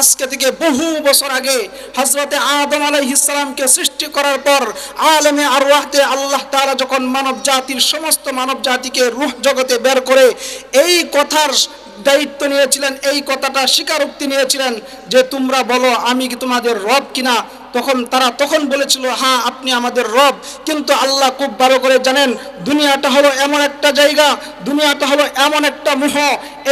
আজকে থেকে বহু বছর আগে হজরতে আদম আলাইহিসালামকে সৃষ্টি করার পর আলমে আর আল্লাহ তারা যখন মানব জাতির সমস্ত মানব জাতিকে রুহ জগতে বের করে এই কথার দায়িত্ব নিয়েছিলেন, এই কথাটা স্বীকারোক্তি নিয়েছিলেন যে তোমরা বলো আমি কি তোমাদের রব কিনা? তখন তারা তখন বলেছিল হ্যাঁ আপনি আমাদের রব। কিন্তু আল্লাহ খুব ভালো করে জানেন, দুনিয়াটা হলো এমন একটা জায়গা, দুনিয়াটা হলো এমন একটা মুহ।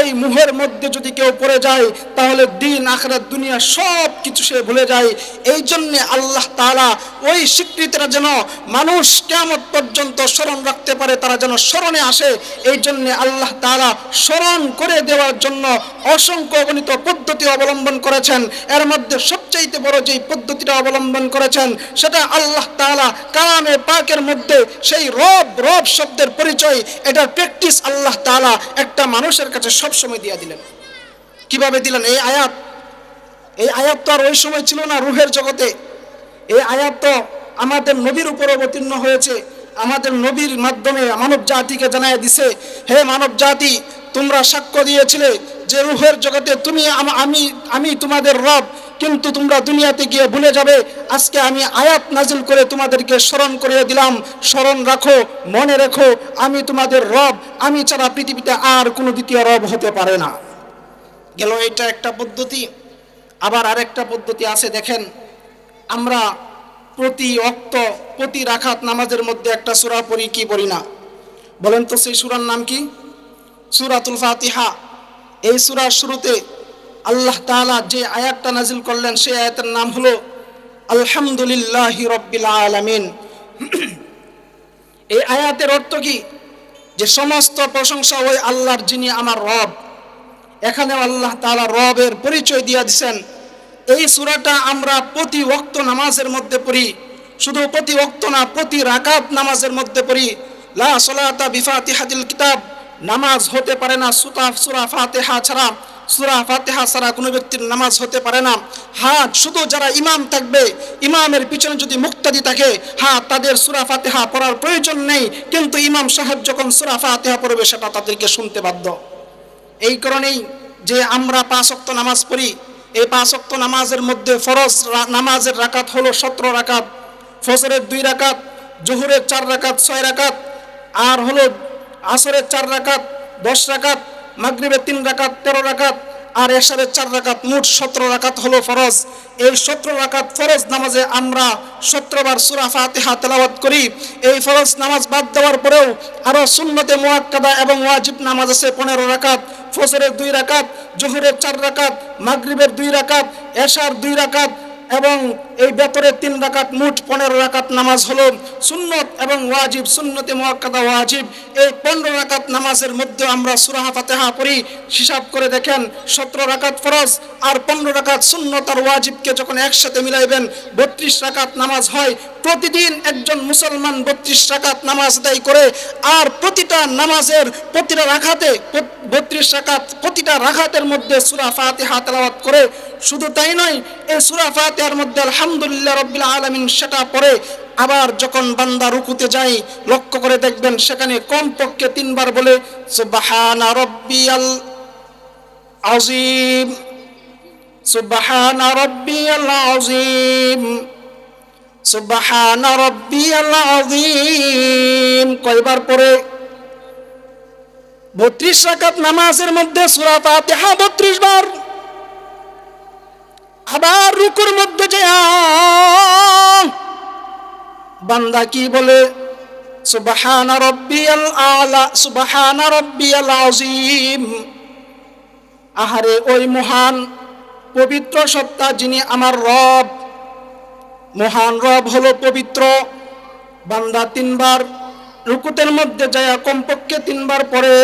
এই মুহের মধ্যে যদি কেউ পড়ে যায়, তাহলে দিন, আখরাত, দুনিয়া সব কিছু সে ভুলে যায়। এই জন্যে আল্লাহ তাআলা ওই স্বীকৃতিটা যেন মানুষ কেমন পর্যন্ত স্মরণ রাখতে পারে, তারা যেন স্মরণে আসে। এই জন্যে আল্লাহ তাআলা স্মরণ করে দেওয়ার জন্য অসংখ্য গণিত পদ্ধতি অবলম্বন করেছেন। এর মধ্যে সবচাইতে বড় যেই পদ্ধতিটা অবলম্বন করেছেন, সেটা আল্লাহ তাআলা কালামে পাকের মধ্যে সেই রব রব শব্দের পরিচয়, এটার প্র্যাকটিস আল্লাহ তাআলা একটা মানুষের কাছে সবসময় দিয়ে দিলেন। কীভাবে দিলেন? এই আয়াত এই আয়াত তো আর ওই সময় ছিল না রুহের জগতে। এই আয়াত তো আমাদের নবীর উপর অবতীর্ণ হয়েছে। আমাদের নবীর মাধ্যমে মানব জাতিকে জানাই দিছে, হে মানব জাতি, তোমরা সাক্ষ্য দিয়েছিলে যে রুহের জগতে তুমি আমি আমি তোমাদের রব কিন্তু তোমরা দুনিয়াতে গিয়ে ভুলে যাবে। আজকে আমি আয়াত নাজিল করে তোমাদেরকে স্মরণ করিয়ে দিলাম। স্মরণ রাখো, মনে রেখো, আমি তোমাদের রব, আমি ছাড়া পৃথিবীতে আর কোনো দ্বিতীয় রব হতে পারে না। গেল এটা একটা পদ্ধতি, আবার আরেকটা পদ্ধতি আছে, দেখেন, আমরা প্রতি অক্ত, প্রতি রাখাত নামাজের মধ্যে একটা সূরা পড়ি, কি পড়ি না? বলেন তো সেই সূরার নাম কি? সূরাতুল ফাতিহা। এই সুরার শুরুতে আল্লাহ তালা যে আয়াতটা নাজিল করলেন, সেই আয়াতের নাম হলো, আলহামদুলিল্লাহ রব্বিল আলামিন। এই আয়াতের অর্থ কি? যে সমস্ত প্রশংসা ওই আল্লাহর যিনি আমার রব। এখানে আল্লাহ তালা রবের পরিচয় দিয়ে দিছেন। এই সুরাটা আমরা প্রতি ওয়াক্ত নামাজের মধ্যে পড়ি। শুধু প্রতি ওয়াক্ত না, প্রতি রাকাত নামাজের মধ্যে পড়ি। লা সলাতা বিফাতিহাতিল কিতাব। নামাজ হতে পারে না সুতা সূরা ফাতিহা ছাড়া। সূরা ফাতিহা ছাড়া কোনো ব্যক্তির নামাজ হতে পারে না। হ্যাঁ শুধু যারা ইমাম থাকবে, ইমামের পিছনে যদি মুক্তাদি থাকে হ্যাঁ তাদের সূরা ফাতিহা পড়ার প্রয়োজন নেই। কিন্তু ইমাম সাহেব যখন সূরা ফাতিহা পড়বে, সেটা তাদেরকে শুনতে বাধ্য। এই কারণেই যে আমরা পাঁচ অক্ত নামাজ পড়ি, এই পাঁচ অক্ত নামাজের মধ্যে ফরজ নামাজের রাকাত হলো সতেরো রাকাত, ফজরের দুই রাকাত, জোহরের চার রাকাত, ছয় রাকাত, আর হলো আসরের চার রাকাত, দশ রাকাত মাগরিবের তিন রাকাত, তেরো রাকাত আর এশারের চার রাকাত, মোট সতেরো রাকাত হলো ফরজ। এই সতেরো রাকাত ফরজ নামাজে আমরা সতেরোবার সুরা ফাতিহা তেলাওয়াত করি। এই ফরজ নামাজ বাদ দেওয়ার পরেও আরও সুন্নতে মোয়াক্কাদা এবং ওয়াজিব নামাজ আছে পনেরো রাকাত, ফজরের দুই রাকাত, জোহরের চার রাকাত, মাগরিবের দুই রাকাত, এশার দুই রাকাত এবং এই বেতরের তিন রাকাত মোট পনেরো রাকাত নামাজ হলো সুন্নত এবং ওয়াজিব, সুন্নতে মোয়াক্কাদা ওয়াজিব। এই পনেরো রাকাত নামাজের মধ্যে আমরা সুরাহ ফাতেহা পড়ি, হিসাব করে দেখেন, সতেরো রাকাত ফরজ আর পনেরো রাকাত সুন্নত আর ওয়াজিবকে যখন একসাথে মিলাইবেন, বত্রিশ রাকাত নামাজ হয়। প্রতিদিন একজন মুসলমান বত্রিশ রাকাত নামাজ আদায় করে আর প্রতিটা নামাজের প্রতিটা রাখাতে বত্রিশ রাকাত প্রতিটা রাখাতের মধ্যে সুরা ফাতিহা তেলাওয়াত করে। শুধু তাই নয়, এই সুরা ফাতিহার মধ্যে আলহামদুলিল্লাহ রব্বিল আলামিন সেটা পড়ে আবার যখন বান্দা রুকুতে যায়, লক্ষ্য করে দেখবেন সেখানে কমপক্ষে তিনবার বলে, সুবহানা রব্বিয়াল আজিম সুবহানা রব্বিয়াল আজিম সুবহানা রব্বিয়াল আযীম। কয়বার পরে? 32 রাকাত নামাজের মধ্যে সূরা ফাতিহা 32 বার। আবার রুকুর মধ্যে যায় বান্দা কি বলে? সুবহানা রব্বিয়াল আলা, সুবহানা রব্বিয়াল আযীম। আহারে ওই মহান পবিত্র সত্তা যিনি আমার রব। মহান রব হলো পবিত্র। বান্দা তিনবার রুকুতের মধ্যে যায় কমপক্ষে তিনবার পরে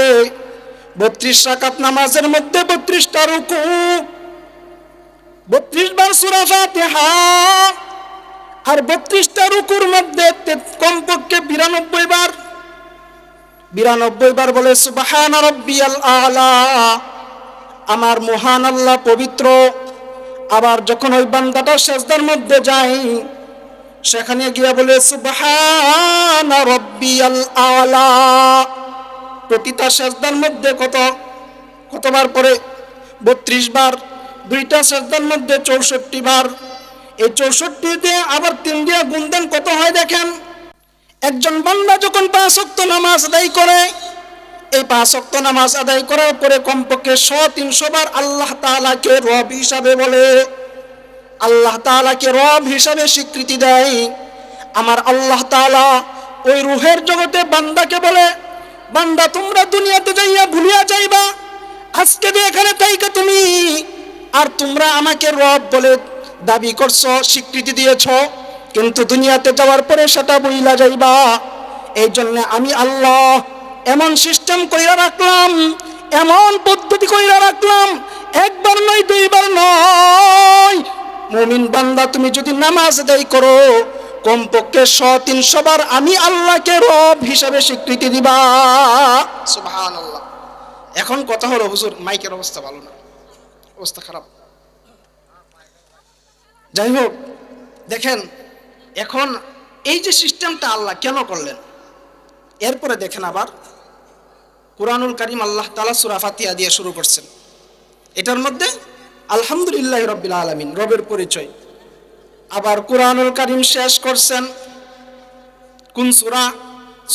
বত্রিশ রাকাত নামাজের মধ্যে বত্রিশটা রুকু। বত্রিশ বার সুরা ফাতিহা। আর বত্রিশটা রুকুর মধ্যে কমপক্ষে বিরানব্বই বার। বিরানব্বই বার বলে, সুবাহান রব্বিয়াল আলা। আমার মহান আল্লাহ পবিত্র। আবার যখন ওই বান্দাটা সেজদার মধ্যে যায়, সেখানে গিয়া বলে, সুবহান রব্বিয়াল আলা। প্রতিটা সেজদার মধ্যে কত, কতবার পরে? বত্রিশ বার। দুইটা সেজদার মধ্যে চৌষট্টি বার। এই চৌষট্টি দিয়ে আবার তিন দিয়ে গুণ দেন কত হয় দেখেন? একজন বান্দা যখন পাঁচ ওয়াক্ত নামাজ আদায় করে, এই পাঁচ ওয়াক্ত নামাজ আদায় করার পরে কমপক্ষে শ তিনশো বার আল্লাহ তাআলাকে রব হিসাবে বলে। আল্লাহ তাআলাকে রব হিসাবে স্বীকৃতি দেয়। আমার আল্লাহ তাআলা ওই রুহের জগতে বান্দাকে বলে, বান্দা, তোমরা দুনিয়াতে যাইয়া ভুলিয়া যাইবা। আজকে এখানে তাইকে তুমি আর তোমরা আমাকে রব বলে দাবি করছ, স্বীকৃতি দিয়েছ, কিন্তু দুনিয়াতে যাওয়ার পরে সেটা বইলা যাইবা। এই জন্য আমি আল্লাহ এমন সিস্টেম কইরা রাখলাম, এমন পদ্ধতি কইরা রাখলাম, একবার নয়, দুইবার নয়। মুমিন বান্দা, তুমি যদি নামাজ আদায় করো, কমপক্ষে শ, তিনশো বার আমি আল্লাহকে রব হিসাবে স্বীকৃতি দিবা। সুবহানাল্লাহ। এখন কথা হলো, হুজুর, মাইকের অবস্থা ভালো না। অবস্থা খারাপ। যাই হোক দেখেন, এখন এই যে সিস্টেমটা আল্লাহ কেন করলেন? এরপরে দেখেন আবার কোরআনুল করিম আল্লাহ তালা সুরা ফাতিয়া দিয়ে শুরু করছেন। এটার মধ্যে আলহামদুলিল্লাহ রব্বিল আলমিন, রবের পরিচয়। আবার কোরআনুল করিম শেষ করছেন কোন সুরা?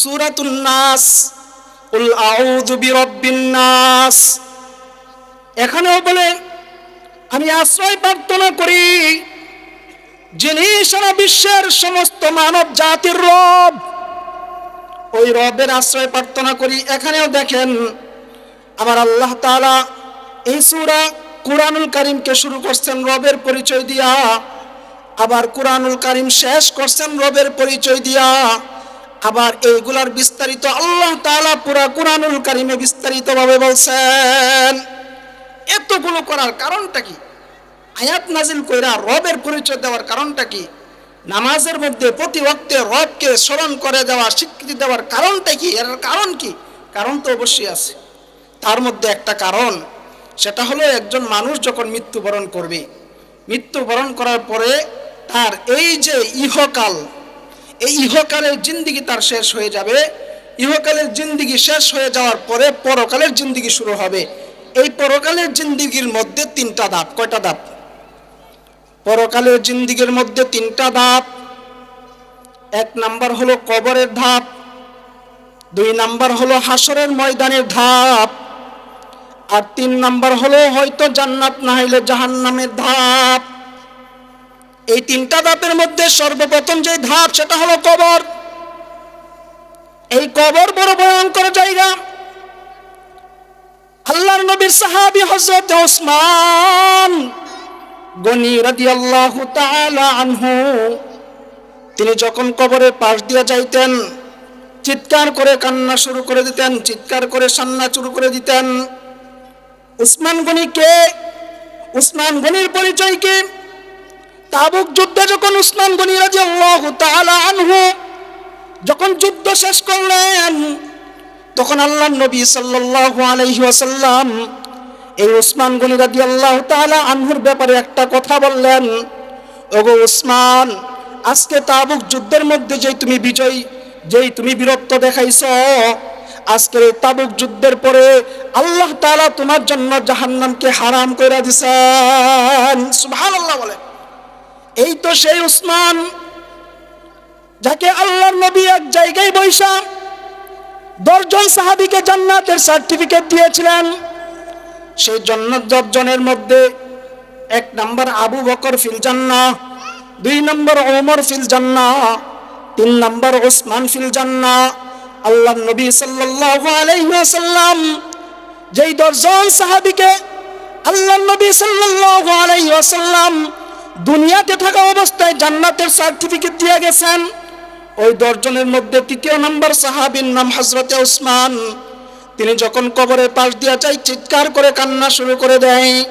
সুরাতুন নাস। উল আউযু বিরাব্বিন নাস। এখানেও বলে আমি আশ্রয় প্রার্থনা করি যিনি সারা বিশ্বের সমস্ত মানব জাতির রব, ওই রবের আশ্রয় প্রার্থনা করি। এখানেও দেখেন, আমার আল্লাহ তালা এই সূরা কুরআনুল কারীমকে শুরু করছেন রবের পরিচয় দিয়া, আবার কুরআনুল কারীম শেষ করছেন রবের পরিচয় দিয়া, আবার এইগুলার বিস্তারিত আল্লাহ তাআলা পুরা কুরআনুল কারীমে বিস্তারিতভাবে বলছেন। এতগুলো করার কারণটা কি? আয়াত নাজিল কইরা রবের পরিচয় দেওয়ার কারণটা কি? নামাজের মধ্যে প্রতি ওয়াক্তে রবকে স্মরণ করে দেওয়া, স্বীকৃতি দেওয়ার কারণটা কি? এর কারণ কি? কারণ তো অবশ্যই আছে। তার মধ্যে একটা কারণ, সেটা হলো একজন মানুষ যখন মৃত্যুবরণ করবে, মৃত্যুবরণ করার পরে তার এই যে ইহকাল, এই ইহকালের জিন্দিগি তার শেষ হয়ে যাবে। ইহকালের জিন্দিগি শেষ হয়ে যাওয়ার পরে পরকালের জিন্দিগি শুরু হবে। এই পরকালের জিন্দিগির মধ্যে তিনটা ধাপ, কয়টা ধাপ? পরকালের জিন্দিগির মধ্যে তিনটা ধাপ। এক নাম্বার হলো কবরের ধাপ, দুই নাম্বার হলো হাসরের ময়দানের ধাপ, আর তিন নাম্বার হলো হয়তো জান্নাত না হইলে জাহান্নামের ধাপ। এই তিনটা ধাপের মধ্যে সর্বপ্রথম যে ধাপ, সেটা হলো কবর। এই কবর বড় ভয়ঙ্কর জায়গা। আল্লাহর নবীর সাহাবী হযরত ওসমান গনি রাদিয়াল্লাহু তাআলা আনহু, তিনি যখন কবরের পাশ দিয়ে যাইতেন, চিৎকার করে কান্না শুরু করে দিতেন, চিৎকার করে সান্না শুরু করে দিতেন। উসমান গনি কে? উসমান গনির পরিচয় কি? তাবুক যুদ্ধে যখন উসমান গনি রাদিয়াল্লাহু তাআলা আনহু, যখন যুদ্ধ শেষ করলেন তখন আল্লাহ নবী সাল্লাল্লাহু আলাইহি ওয়াসাল্লাম এই উসমান গনি রাদিয়াল্লাহু তাআলা আনহুর ব্যাপারে একটা কথা বললেন, ওগো উসমান, আজকে তাবুক যুদ্ধের মধ্যে যেই তুমি বিজয়, যেই তুমি বীরত্ব দেখাইছ, আজকের এই তাবুক যুদ্ধের পরে আল্লাহ তাআলা তোমার জন্য জাহান্নামকে হারাম কইরা দিছেন। সুবহানাল্লাহ বলে। এই তো সেই উসমান, যাকে আল্লাহর নবী এক জায়গায় বৈশা দশজন সাহাবিকে জান্নাতের সার্টিফিকেট দিয়েছিলেন। সেই জন্নত দশজনের মধ্যে এক নম্বর আবু বকর ফিল জান্না দুই নম্বর ওমর ফিল জান্না তিন নম্বর ওসমান ফিল জান্না আল্লাহ নবী সাল্লাল্লাহু আলাইহি ওয়াসাল্লাম যেই দশজন সাহাবীকে আল্লাহ নবী সাল্লাল্লাহু আলাইহি দুনিয়াতে থাকা অবস্থায় জান্নাতের সার্টিফিকেট দিয়ে গেছেন। ওই দশজনের মধ্যে তৃতীয় নম্বর সাহাবীর নাম হজরতে ওসমান। তিনি যখন কবরের পাশ দিয়া চাই চিৎকার করে কান্না শুরু করে দেয়।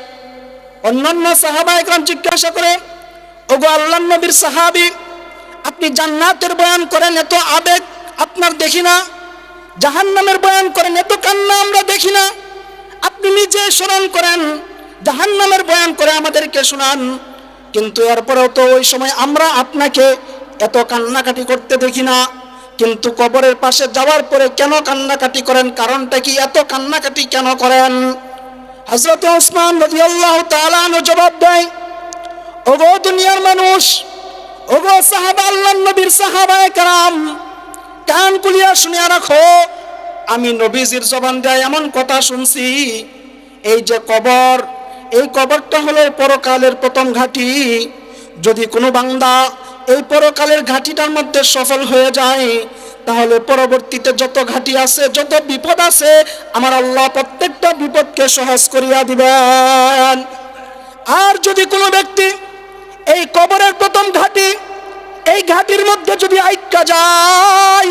অন্যান্য সাহাবা একরাম জিজ্ঞাসা করে, ওগো আল্লাহ নবীর সাহাবি, আপনি জান্নাতের বয়ান করেন, এত আবেগ আপনার দেখি না। জাহান্নামের বয়ান করেন, এত কান্না আমরা দেখি না। আপনি নিজে স্মরণ করেন, জাহান্নামের বয়ান করে আমাদেরকে শোনান। কিন্তু এরপরেও তো ওই সময় আমরা আপনাকে এত কান্নাকাটি করতে দেখি না কিন্তু কবরের পাশে যাওয়ার পরে কেন কান্নাকাটি করেন কারণটা কি এত কান্নাকাটি কেন করেন হজরত ওসমান রাদিয়াল্লাহু তাআলা আনহু জবাব দেয় ওগো দুনিয়ার মানুষ ওগো সাহাবা আল্লাহ নবীর সাহাবায়ে کرام কান কুলিয়া শুনিয়া রাখো আমি নবীজির জবান দেয় এমন কথা শুনছি এই যে কবর এই কবরটা হলো পরকালের প্রথম ঘাটি যদি কোনো বান্দা এই পরকালের ঘাটিটার মধ্যে সফল হয়ে যায়। তাহলে পরবর্তীতে যত ঘাটি আছে, যত বিপদ আছে, আমার আল্লাহ প্রত্যেকটা বিপদকে সহজ করিয়া দিবেন। আর যদি কোনো ব্যক্তি এই কবরের প্রথম ঘাটি, এই ঘাটির মধ্যে যদি আইকা যায়,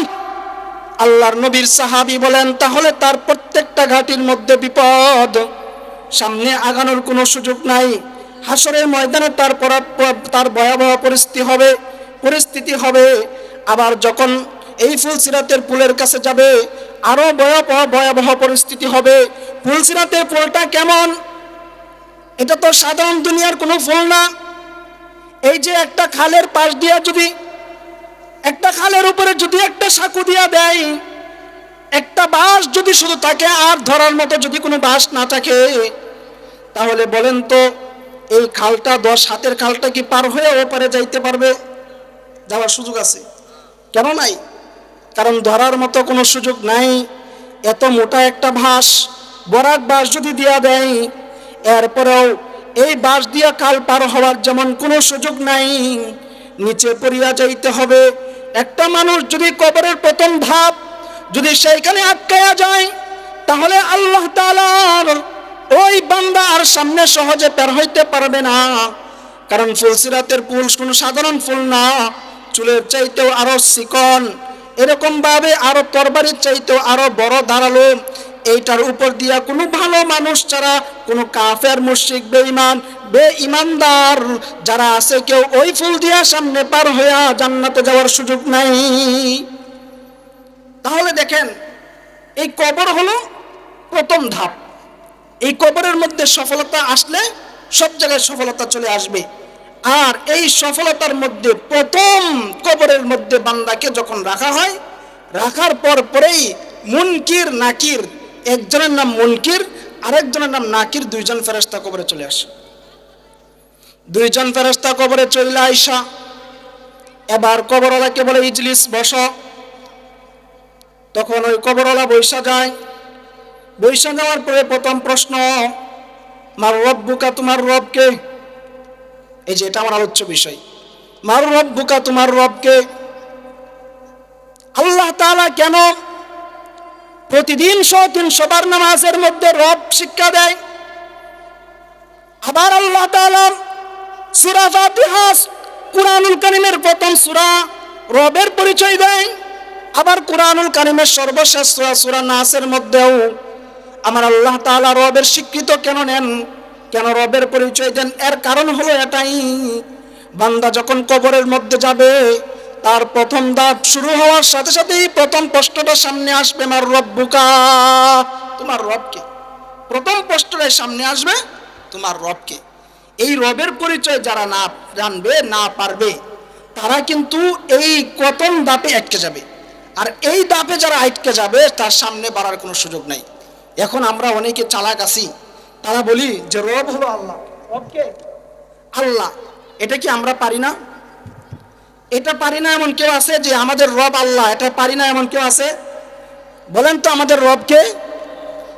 আল্লাহর নবীর সাহাবি বলেন, তাহলে তার প্রত্যেকটা ঘাটির মধ্যে বিপদ। সামনে আগানোর কোনো সুযোগ নাই। হাসরের ময়দানে তার তার ভয়াবহ পরিস্থিতি হবে পরিস্থিতি হবে। আবার যখন এই ফুলসিরাতের পুলের কাছে যাবে, আরও ভয়াবহ ভয়াবহ পরিস্থিতি হবে। ফুলসিরাতের পুলটা কেমন? এটা তো সাধারণ দুনিয়ার কোনো ফুল না। এই যে একটা খালের পাশ দিয়া যদি একটা খালের উপরে যদি একটা সাঁকু দিয়া দেয়, একটা বাঁশ যদি শুধু থাকে আর ধরার মতো যদি কোনো বাঁশ না থাকে, তাহলে বলেন তো এই খালটা দশ হাতের খালটা কি পার হয়ে ওপারে যাইতে পারবে? যাওয়ার সুযোগ আছে। কেন নাই? কারণ ধরার মতো কোনো সুযোগ নাই। এত মোটা একটা ভাস বরাক বাঁশ যদি দিয়া দেয়, এরপরেও এই বাঁশ দিয়া কাল পার হওয়ার যেমন কোনো সুযোগ নাই, নিচে পড়িয়া যাইতে হবে। একটা মানুষ যদি কবরের প্রথম ধাপ যদি সেইখানে আটকায়া যায়, তাহলে আল্লাহ তাআলার ওই বান্দা আর সামনে সহজে বের হইতে পারবে না। কারণ ফুলসিরাতের ফুল কোনো সাধারণ ফুল না। চুলের চাইতেও আরও চিকন এরকম ভাবে আরও তরবারির চাইতেও আরও বড় দাঁড়াল এইটার উপর দিয়া কোনো ভালো মানুষ ছাড়া কোনো কাফের, মুশরিক, বেঈমান বে ইমানদার যারা আছে, কেউ ওই ফুল দিয়া সামনে পার হইয়া জান্নাতে যাওয়ার সুযোগ নাই। তাহলে দেখেন, এই কবর হলো প্রথম ধাপ। এই কবরের মধ্যে সফলতা আসলে সব জায়গায় সফলতা চলে আসবে। আর এই সফলতার মধ্যে প্রথম কবরের মধ্যে বান্দাকে যখন রাখা হয়, রাখার পর পরেই মুনকির নাকির, একজনের নাম মুনকির, আরেকজনের নাম নাকির, দুইজন ফেরেস্তা কবরে চলে আসে। দুইজন ফেরেস্তা কবরে চলে আইসা, এবার কবরওয়ালাকে বলে, ইজলিস বস। তখন ওই কবরওয়ালা বৈশা যায়। বৈশা যাওয়ার পরে প্রথম প্রশ্ন, মার রব বুকা তোমার রবকে? এই যে এটা আমার আলোচ্য বিষয়। মার রব বুকা তোমার রবকে? আল্লাহ তাআলা কেন প্রতিদিন সতিন সবার নামাজের মধ্যে রব শিক্ষা দেয়? আবার আল্লাহ তাআলা সূরা ফাতিহা, কুরআনুল কারীমের প্রথম সূরা রবের পরিচয় দেয়। আবার কুরআনুল কারীমের সর্বশেষ সূরা সূরা নাসের মধ্যেও আমার আল্লাহ তাআলা রবের স্বীকৃত কেন নেন? কেন রবের পরিচয় দেন? এর কারণ হলো এটাই। বান্দা যখন কবরের মধ্যে যাবে, তার প্রথম দাঁত শুরু হওয়ার সাথে সাথেই প্রথম প্রশ্নটা সামনে আসবে আমার রব্বুকা তোমার রবকে প্রথম প্রশ্নটাই সামনে আসবে, তোমার রবকে এই রবের পরিচয় যারা না জানবে, না পারবে, তারা কিন্তু এই প্রথম দাপে আটকে যাবে। আর এই দাপে যারা আটকে যাবে, তার সামনে বাড়ার কোনো সুযোগ নাই। এখন আমরা অনেকে চালাক আছি। তারা বলি যে রব হলো আল্লাহ। রবকে আল্লাহ। এটা কি আমরা পারি না? এটা পারি না এমন কেউ আছে যে আমাদের রব আল্লাহ এটা পারি না এমন কেউ আছে? বলেন তো আমাদের রবকে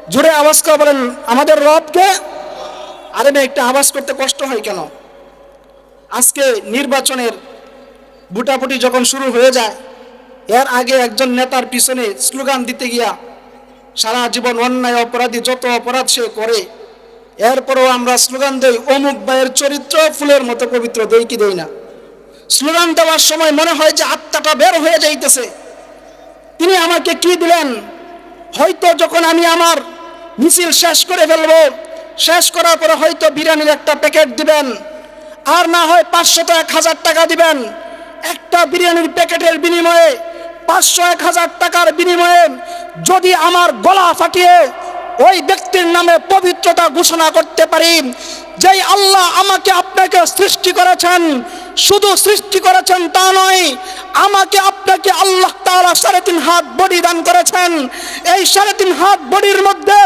জোরে আওয়াজ করে বলেন আমাদের রবকে আরে মেয়ে একটা আওয়াজ করতে কষ্ট হয় কেন? আজকে নির্বাচনের বুটাপুটি যখন শুরু হয়ে যায় এর আগে একজন নেতার পিছনে স্লোগান দিতে গিয়া সারা জীবন অন্যায় অপরাধী যত অপরাধ সে করে, এরপরেও আমরা স্লোগান দেই, অমুক ভাইয়ের চরিত্র ফুলের মতো পবিত্র, দেই কি দেই না? স্লোগান দেওয়ার সময় মনে হয় যে আত্মাটা বের হয়ে যাইতেছে। তিনি আমাকে কি দিলেন? হয়তো যখন আমি আমার মিছিল শেষ করে ফেলব, শেষ করার পরে হয়তো বিরিয়ানির একটা প্যাকেট দিবেন, আর না হয় পাঁচশো এক হাজার টাকা দিবেন, একটা বিরিয়ানির প্যাকেটের বিনিময়ে পাঁচশো এক হাজার টাকার বিনিময়ে যদি আমার গলা ফাটিয়ে ওই ব্যক্তির নামে পবিত্রতা ঘোষণা করতে পারি, যেই আল্লাহ আমাকে আপনাকে সৃষ্টি করেছেন, শুধু সৃষ্টি করেছেন তা নয় আমাকে আপনাকে আল্লাহ তাআলা সাড়ে তিন হাত বডি দান করেছেন। এই সাড়ে তিন হাত বডির মধ্যে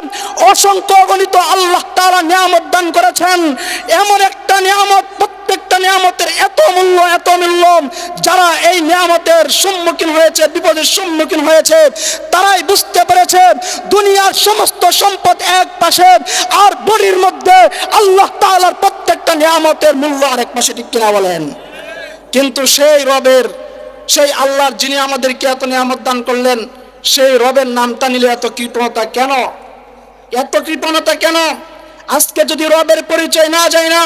অসংখ্য গণিত আল্লাহ তাআলা নিয়ামত দান করেছেন। এমন একটা নিয়ামত, প্রত্যেকটা নিয়ামতের এত মূল্য এত মূল্য যারা এই নিয়ামতের সম্মুখীন হয়েছে, বিপদের সম্মুখীন হয়েছে, তারাই বুঝতে পেরেছে দুনিয়ার সমস্ত সম্পদ এক পাশে আর বডির মধ্যে আল্লাহ তাআলার প্রত্যেকটা নিয়ামতের মূল্য আরেক পাশে, ঠিক কিনা বলেন? কিন্তু সেই রবের সেই আল্লাহর যিনি আমাদেরকে এত নিয়ামত দান করলেন, সেই রবের নামটা নিলে এত কৃপণতা কেন? এত কৃপণতা কেন? আজকে যদি রবের পরিচয় না যায় না,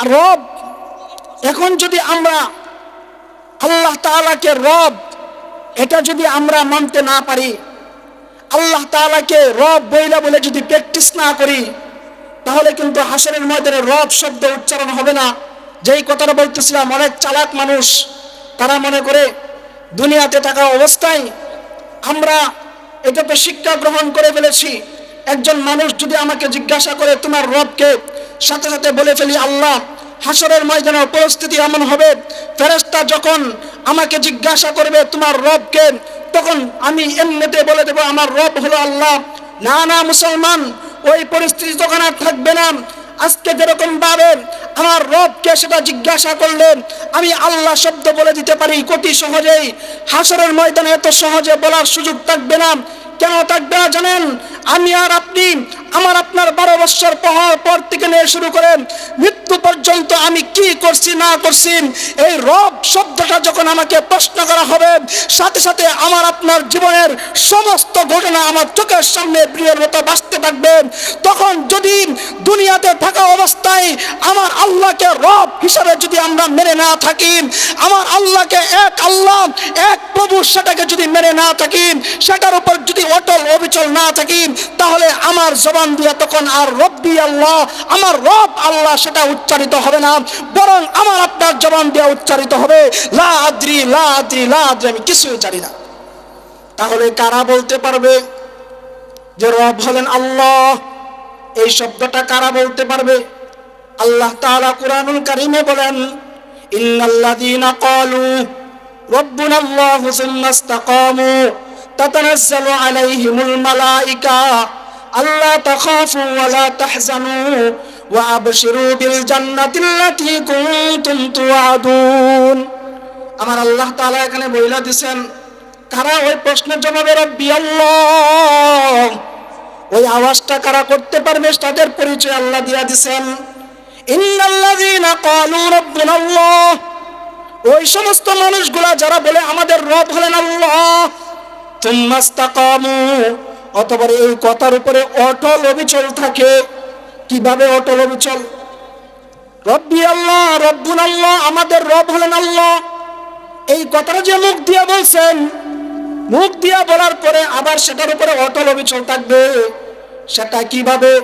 আর রব, এখন যদি আমরা আল্লাহ তাআলাকে রব, এটা যদি আমরা মানতে না পারি, আল্লাহ তাআলাকে রব বইলা বলে যদি প্র্যাকটিস না করি, তাহলে কিন্তু হাসরের ময়দানে রব শব্দ উচ্চারণ হবে না। যেই কথাটা বলতেছিলাম, অনেক চালাক মানুষ তারা মনে করে, দুনিয়াতে থাকা অবস্থায় আমরা এটা তো শিক্ষা গ্রহণ করে ফেলেছি। একজন মানুষ যদি আমাকে জিজ্ঞাসা করে, তোমার রবকে সাথে সাথে বলে ফেলি, আল্লাহ হাসরের ময়দানের পরিস্থিতি এমন হবে। ফেরেশতা যখন আমাকে জিজ্ঞাসা করবে, তোমার রবকে? তখন আমি এমনিতে বলে দেবো, আমার রব হলো আল্লাহ। না না, মুসলমান, ওই পরিস্থিতি তখন আর থাকবে না। আজকে যেরকম ভাবে আমার রবকে সেটা জিজ্ঞাসা করলেন, আমি আল্লাহ শব্দ বলে দিতে পারি অতি সহজেই। হাসরের ময়দানে এত সহজে বলার সুযোগ থাকবে না। কেন থাকবে না জানেন? আমি আর আপনি আমার আপনার বারো বছর পর পর থেকে নিয়ে শুরু করেন, মৃত্যু পর্যন্ত আমি কি করছি, না করছি, এই রব শব্দটা যখন আমাকে প্রশ্ন করা হবে, সাথে সাথে আমার আপনার জীবনের সমস্ত ঘটনা আমার চোখের সামনে প্রিয়ের মতো বাঁচতে থাকবে। তখন যদি দুনিয়াতে থাকা অবস্থায় আমার আল্লাহকে রব হিসাবে যদি আমরা মেনে না থাকি, আমার আল্লাহকে এক আল্লাহ, এক প্রভু সেটাকে যদি মেনে না থাকি, সেটার উপর যদি অটল অবিচল না থাকি, তাহলে আমার জবান দিয়ে তখন, আর রব্বি আল্লাহ, আমার রব আল্লাহ সেটা উচ্চারিত হবে না, বরং আমার আপনার জবান দিয়ে উচ্চারিত হবে। লা আদ্রি লা আদ্রি লা আদ্রি, আমি কিছুই জানি না। তাহলে কারা বলতে পারবে যে রব হলেন আল্লাহ? এই শব্দটা কারা বলতে পারবে? আল্লাহ তাআলা কুরআনুল কারীমে বলেন, ইন্নাল্লাযীনা ক্বালু রব্বুনা আল্লাহু সুম্মা ইসতাকামু, তাতানাজ্জালু আলাইহিমুল মালাইকা। আল্লা তাখাফু ওয়া লা তাহজানু ওয়া আবশিরু বিল জান্নাতি আল্লাতী কুনতুম তুআদুন আমার আল্লাহ তাআলা এখানে বইলা দিছেন, কারা ওই প্রশ্নের জবাবে রব্বি আল্লাহ? ওই আওয়াজটা কারা করতে পারবে তাদের পরিচয় আল্লাহ দিয়া দিছেন। ইন্নাল্লাযীনা ক্বালু রাব্বুনা আল্লাহ। ওই সমস্ত মানুষগুলা যারা বলে আমাদের রব হলেন আল্লাহ তুম্মাস্তাকামু অতবার এই কথার উপরে অটল অবিচল থাকে। কীভাবে অটল অবিচল? রব্বি আল্লাহ রব্বুন আল্লাহ, আমাদের রব হলেন আল্লাহ। এই কথাটা যে মুখ দিয়ে বলছেন, মুখ দিয়া বলার পরে আবার সেটার উপরে অটল অবিচল থাকবে। সেটা কীভাবে?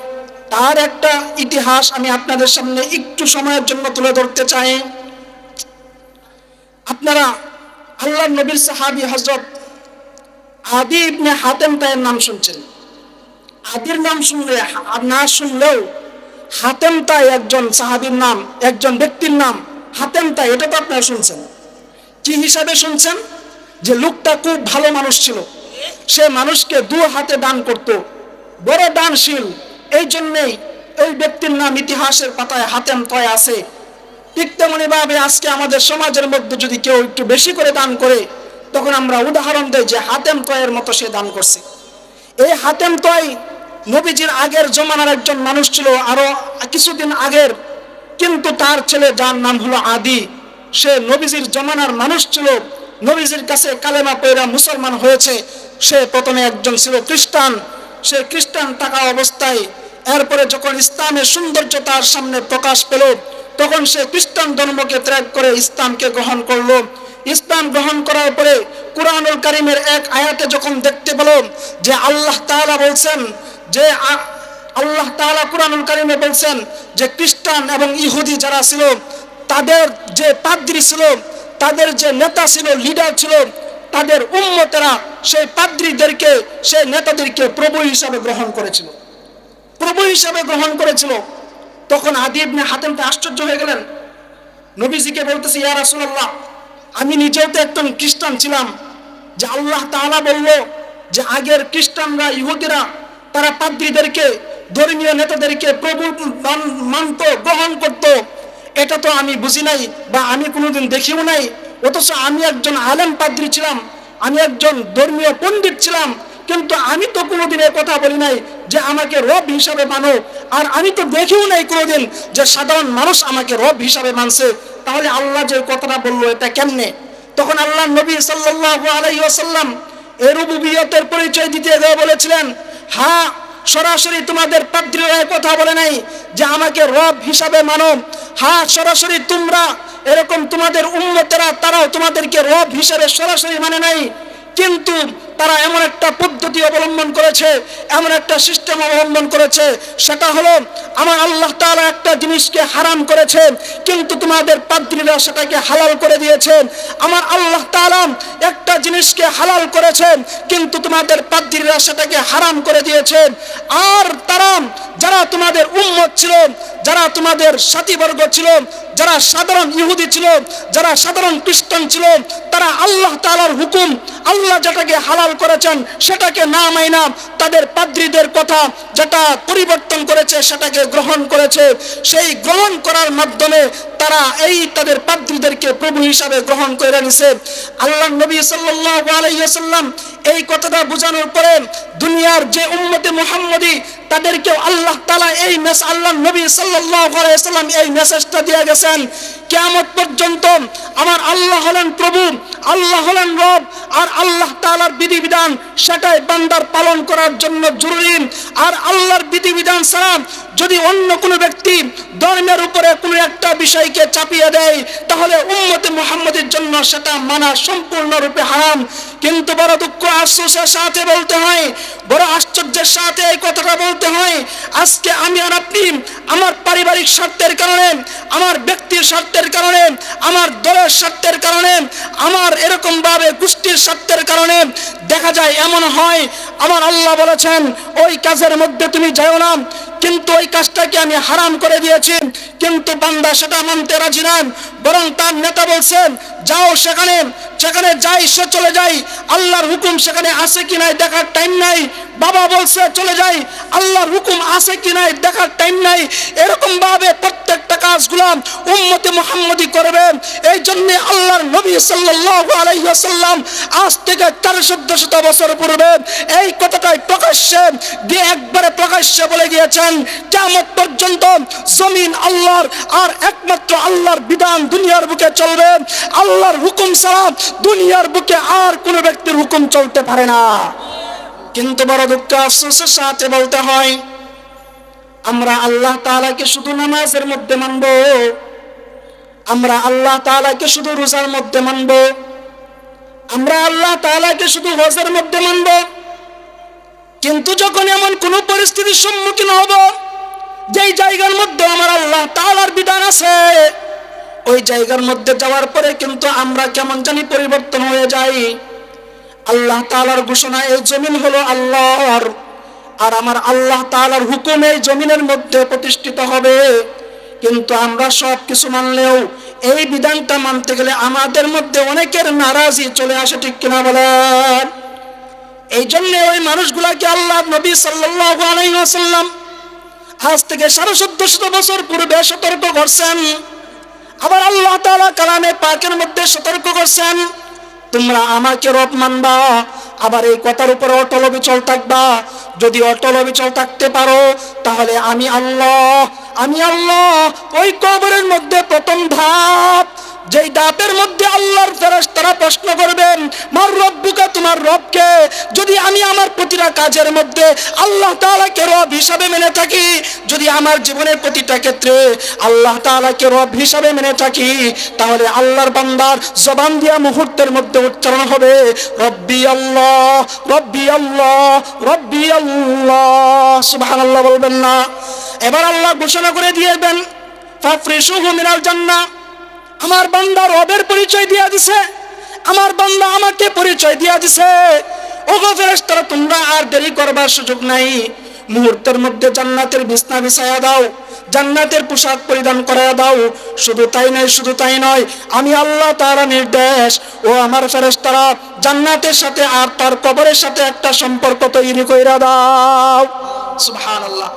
তার একটা ইতিহাস আমি আপনাদের সামনে একটু সময়ের জন্য তুলে ধরতে চাই। আপনারা আল্লাহ নবীর সাহাবি হজরত আদি ইবনে হাতেম তাইয়ের নাম শুনছেন? আদির নাম শুনলে না শুনলেও হাতেম তাই একজন সাহাবির নাম, একজন ব্যক্তির নাম হাতেম তাই, এটা তো আপনারা শুনছেন। কি হিসাবে শুনছেন? যে লোকটা খুব ভালো মানুষ ছিল। সে মানুষকে দু হাতে দান করত, বড় দানশীল। এই জন্যেই এই ব্যক্তির নাম ইতিহাসের পাতায় হাতেম তয় আছে। ঠিক তেমনি ভাবে আজকে আমাদের সমাজের মধ্যে যদি কেউ একটু বেশি করে দান করে তখন আমরা উদাহরণ দেই যে হাতেম তয়ের মতো সে দান করছে। এই হাতেম তয় নবীজির আগের জমানার একজন মানুষ ছিল, আরও কিছুদিন আগের, কিন্তু তার ছেলে যার নাম হলো আদি, সে নবীজির জমানার মানুষ ছিল। নবীজির কাছে কালেমা পয়রা মুসলমান হয়েছে। সে প্রথমে একজন ছিল খ্রিস্টান। সে খ্রিস্টান থাকা অবস্থায় এরপরে যখন ইসলামের সৌন্দর্য তার সামনে প্রকাশ পেল, তখন সে খ্রিস্টান ধর্মকে ত্যাগ করে ইসলামকে গ্রহণ করল। ইসলাম গ্রহণ করার পরে কুরআনুল কারিমের এক আয়াতে যখন দেখতে পেল যে আল্লাহ তাআলা বলছেন যে আল্লাহ তাআলা কুরআনুল কারিমে বলছেন যে খ্রিস্টান এবং ইহুদি যারা ছিল, তাদের যে পাদ্রী ছিল, তাদের যে নেতা ছিল, লিডার ছিল, তাদের উম্মতেরা সেই পাদ্রীদেরকে, সেই নেতাদেরকে প্রভু হিসাবে গ্রহণ করেছিল। প্রভু হিসাবে গ্রহণ করেছিল। তখন আদি ইবনে হাতেমটা আশ্চর্য হয়ে গেলেন। নবীজিকে বলতেছি, ইয়া রাসূলুল্লাহ আমি নিজেও তো একজন খ্রিস্টান ছিলাম, যে আল্লাহ তাআলা বলল যে আগের খ্রিস্টানরা, ইহুদিরা, তারা পাদ্রীদেরকে, ধর্মীয় নেতাদেরকে প্রভু মান- মানত, গ্রহণ করত। এটা তো আমি বুঝি নাই বা আমি কোনোদিন দেখিও নাই, অথচ আমি একজন আলেম পাদ্রী ছিলাম, আমি একজন ধর্মীয় পণ্ডিত ছিলাম, কিন্তু আমি তো কোনোদিন এ কথা বলি নাই যে আমাকে রব হিসাবে মানো, আর আমি তো দেখিও নাই কোনোদিন যে সাধারণ মানুষ আমাকে রব হিসাবে মানছে। তাহলে আল্লাহ যে কথাটা বলল, এটা কেমনে? তখন আল্লাহ নবী সাল্লাল্লাহু আলাইহি ওয়াসাল্লাম এ রুবুবিয়তের পরিচয় দিতে গিয়ে বলেছিলেন, হা, সরাসরি তোমাদের পাদ্রীরা কথা বলে নাই যে আমাকে রব হিসাবে মানো। হা, সরাসরি তোমরা এরকম তোমাদের উন্মতেরা তারাও তোমাদেরকে রব হিসাবে সরাসরি মানে নাই। কিন্তু তারা এমন একটা পদ্ধতি অবলম্বন করেছে, এমন একটা সিস্টেম অবলম্বন করেছে, সেটা হলো আমার আল্লাহ তাআলা একটা জিনিসকে হারাম করেছে, কিন্তু তোমাদের পাদ্রীরা সেটাকে হালাল করে দিয়েছেন আমার আল্লাহ তাআলা একটা জিনিসকে হালাল করেছেন কিন্তু তোমাদের পাদ্রীরা সেটাকে হারাম করে দিয়েছেন আর তারা, যারা তোমাদের উম্মত ছিল, যারা তোমাদের সাথীবর্গ ছিল, যারা সাধারণ ইহুদি ছিল, যারা সাধারণ খ্রিস্টান ছিল, তারা আল্লাহ তাআলার হুকুম, আল্লাহ যেটাকে হালাল করেছেন, সেটাকে না মাইনা তাদের পাদ্রীদের কথা যেটা পরিবর্তন করেছে, সেটাকে গ্রহণ করেছে। সেই গ্রহণ করার মাধ্যমে তারা এই তাদের পাদ্রীদেরকে প্রভু হিসাবে গ্রহণ করে নিছে। আল্লাহ নবী সাল্লাল্লাহু আলাইহি ওয়াসাল্লাম এই কথাটা বোঝানোর পরে দুনিয়ার যে উম্মতে মুহাম্মদী, তাদেরকেও আল্লাহ তাআলা এই মেস আল্লাহ নবী সাল্লাল্লাহু আলাইহি ওয়াসাল্লাম এই মেসেজটা দিয়ে গেছেন, কিয়ামত পর্যন্ত আমার আল্লাহ হলেন প্রভু, আল্লাহ হলেন রব, আর আল্লাহ তাআলার বিধিবিধান সেটাই বান্দার পালন করার জন্য জরুরি, আর আল্লাহর বিধিবিধান ছাড়া যদি অন্য কোনো ব্যক্তি ধর্মের উপরে কোনো একটা বিষয়কে চাপিয়ে দেয়, তাহলে উম্মতে মুহাম্মদের জন্য সেটা মানা সম্পূর্ণরূপে হারাম। কিন্তু বড় দুঃখ, আফসোসের সাথে বলতে হয়, বড় আশ্চর্যের সাথে এই কথাটা বলতে হয়, আজকে আমি আর আপনি আমার পারিবারিক স্বার্থের কারণে, আমার ব্যক্তির স্বার্থের কারণে, আমার দলের স্বার্থের কারণে, আমার এরকম ভাবে গোষ্ঠীর স্বার্থের কারণে দেখা যায় এমন হয়। আমার আল্লাহ বলেছেন, ওই কাজের মধ্যে তুমি যাও না। কিন্তু ওই কাজটাকে আমি হারাম করে দিয়েছি। কিন্তু বান্দা সেটা মানতে রাজি নন বরং তার নেতা বলছেন, যাও সেখানে সেখানে যাই সে চলে যাই। আল্লাহর হুকুম সেখানে আছে কি নাই দেখার টাইম নাই। বাবা বলছে, চলে যাই। আল্লাহর হুকুম আছে কি নাই দেখার টাইম নাই। এরকম ভাবে প্রত্যেকটা কাজগুলো উম্মতে মুহাম্মদি করবেন। এই জন্য আল্লাহর নবী সাল্লাল্লাহু আলাইহি ওয়াসাল্লাম আজ থেকে চার চোদ্দশত বছর পূর্বে এই কথাটাই প্রকাশ্যে দিয়ে একবারে প্রকাশ্যে বলে গিয়েছেন কিয়ামত পর্যন্ত জমিন আল্লাহর আর একমাত্র আল্লাহর বিধান দুনিয়ার বুকে চলবে। আল্লাহর হুকুম ছাড়া দুনিয়ার বুকে আর কোনো ব্যক্তির হুকুম চলতে পারে না। কিন্তু বড় দুঃখ, আফসোসের সাথে বলতে হয়, আমরা আল্লাহ তাআলাকে শুধু নামাজের মধ্যে মানব, আমরা আল্লাহ তাআলাকে শুধু রোজার মধ্যে মানব, আমরা আল্লাহ তাআলাকে শুধু হজের মধ্যে মানব। কিন্তু যখন এমন কোন পরিস্থিতির সম্মুখীন হব, যেই জায়গার মধ্যে আমার আল্লাহ তাআলার বিধান আছে, ওই জায়গার মধ্যে যাওয়ার পরে কিন্তু আমরা কেমন জানি পরিবর্তন হয়ে যাই। আল্লাহ তাআলার ঘোষণা, এই জমিন হলো আল্লাহর, আর আমার আল্লাহ তাআলার হুকুম এই জমিনের মধ্যে প্রতিষ্ঠিত হবে। কিন্তু আমরা সব কিছু মানলেও এই বিধানটা মানতে গেলে আমাদের মধ্যে অনেকের নারাজি চলে আসে, ঠিক কিনা বলেন? এই জন্য ওই মানুষগুলাকে আল্লাহ নবী আলাইহি আজ থেকে সাড়ে চোদ্দশত বছর পূর্বে সতর্ক করছেন। আবার আল্লাহ তাআলা কালামে পাকের মধ্যে সতর্ক করছেন, তোমরা আমাকে রব মানবা, আবার এই কথার উপরে অটল অবিচল থাকবা। যদি অটল বিচল থাকতে পারো, তাহলে আমি আল্লাহ আমি আল্লাহ, ওই কবরের মধ্যে প্রথম ধাপ যেই দাঁতের মধ্যে আল্লাহর তারা প্রশ্ন করবেন, মার রব্বুকা, তোমার রবকে? যদি আমি আমার প্রতিটা কাজের মধ্যে আল্লাহ তাআলাকে রব হিসাবে মেনে থাকি, যদি আমার জীবনের প্রতিটা ক্ষেত্রে আল্লাহ তাআলাকে রব হিসাবে মেনে থাকি, তাহলে আল্লাহর বান্দার জবান দিয়া মুহূর্তের মধ্যে উচ্চারণ হবে, রব্বি আল্লাহ রব্বি আল্লাহ রব্বি আল্লাহ। সুবাহ আল্লাহ বলবেন না। এবার আল্লাহ ঘোষণা করে দিয়েবেন ফাফরিসুহু মিনাল জান্নাহ। আমার বান্দা রবের পরিচয় দিয়া দিছে। আমার বান্দা আমাকে পরিচয় দিয়া দিছে। ওগো ফেরেশতারা, তোমরা আর দেরি করবার সুযোগ নাই। মুহূর্তের মধ্যে জান্নাতের বিছনা বিছায়া দাও, জান্নাতের পোশাক পরিধান করে দাও। শুধু তাই নয়, শুধু তাই নয়, আমি আল্লাহ তাআলা নির্দেশ, ও আমার ফেরেশতারা, জান্নাতের সাথে আর তার কবরের সাথে একটা সম্পর্ক তৈরি কইরা দাও। সুবহানাল্লাহ।